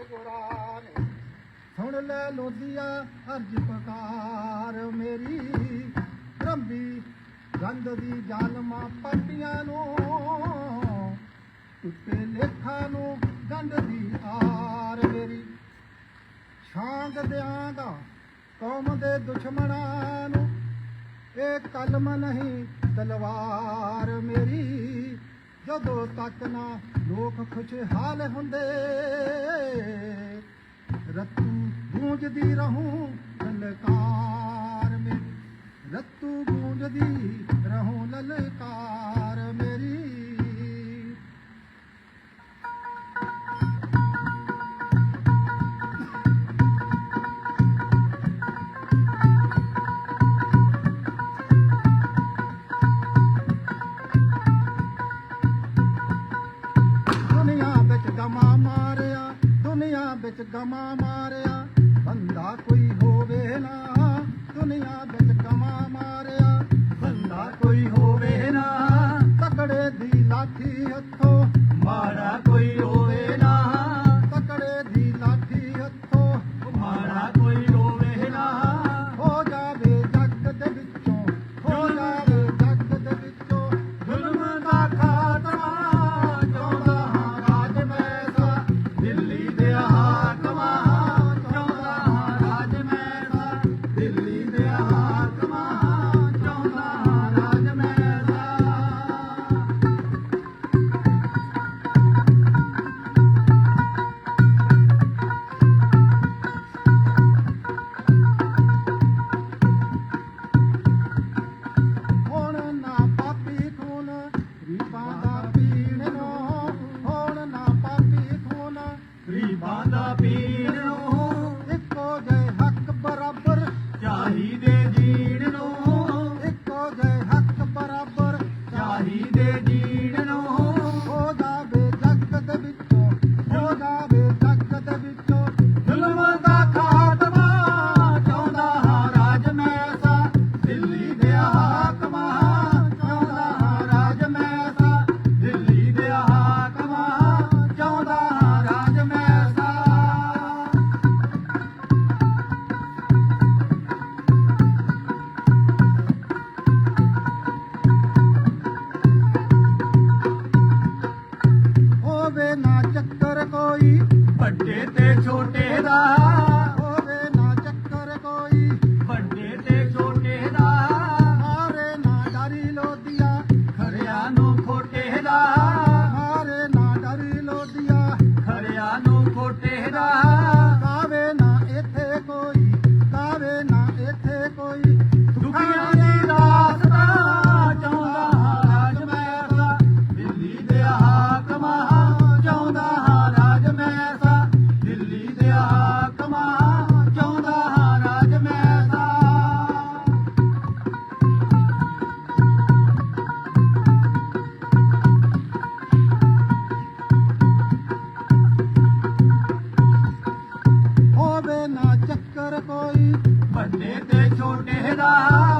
ਸਤਿਗੁਰਾਂ ਨੇ ਸੁਣ ਲੈ ਲੋਧੀਆ, ਅਰਜ ਪਕਾਰ ਮੇਰੀ। ਰੰਬੀ ਗੰਦ ਦੀ ਜ਼ਾਲਮਾਂ ਪੱਟੀਆਂ ਨੂੰ, ਟੁੱਟੇ ਲੇਖਾਂ ਨੂੰ ਗੰਦ ਦੀ ਆਰ ਮੇਰੀ। ਛਾਂਗ ਦਿਆਂਗਾ ਕੌਮ ਦੇ ਦੁਸ਼ਮਣਾਂ ਨੂੰ, ਇਹ ਕਲਮ ਨਹੀਂ ਤਲਵਾਰ ਮੇਰੀ। ਜਦੋਂ ਤੱਕ ਨਾ ਲੋਕ ਖੁਸ਼ਹਾਲ ਹੁੰਦੇ, ਰੱਤੂ ਗੂੰਜਦੀ ਰਹੂੰ ਲਲਕਾਰ ਮੇਰੀ। ਰੱਤੂ ਗੂੰਜਦੀ ਰਹੂੰ ਲਲਕਾਰ ਵਿੱਚ ਗਮਾ ਮਾਰਿਆ, ਬੰਦਾ ਕੋਈ ਹੋਵੇ ਨਾ, ਦੁਨੀਆ ਵਿੱਚ ਗਮਾ ਮਾਰਿਆ, ਬੰਦਾ ਕੋਈ ਹੋਵੇ ਨਾ, ਤਕੜੇ ਦੀ ਲਾਠੀ ਹੱਥੋਂ Thank you. ਵੱਡੇ ਤੇ ਛੋਟੇ ਦਾ ਹੋਵੇ ਨਾ ਚੱਕਰ ਕੋਈ। ਵੱਡੇ ਤੇ ਛੋਟੇ ਦਾ ਹਾਰੇ ਨਾ ਡਰੀ ਲੋਦੀਆ ਖਰਿਆਂ ਨੂੰ ਖੋਟੇ ਦਾ ਹਾਰੇ ਨਾ ਡਰੀ ਲੋਦੀਆ ਖਰਿਆਂ ਨੂੰ ਖੋਟੇ ਦਾ ਚੱਕਰ ਕੋਈ ਵੱਡੇ ਤੇ ਛੋਟੇ ਦਾ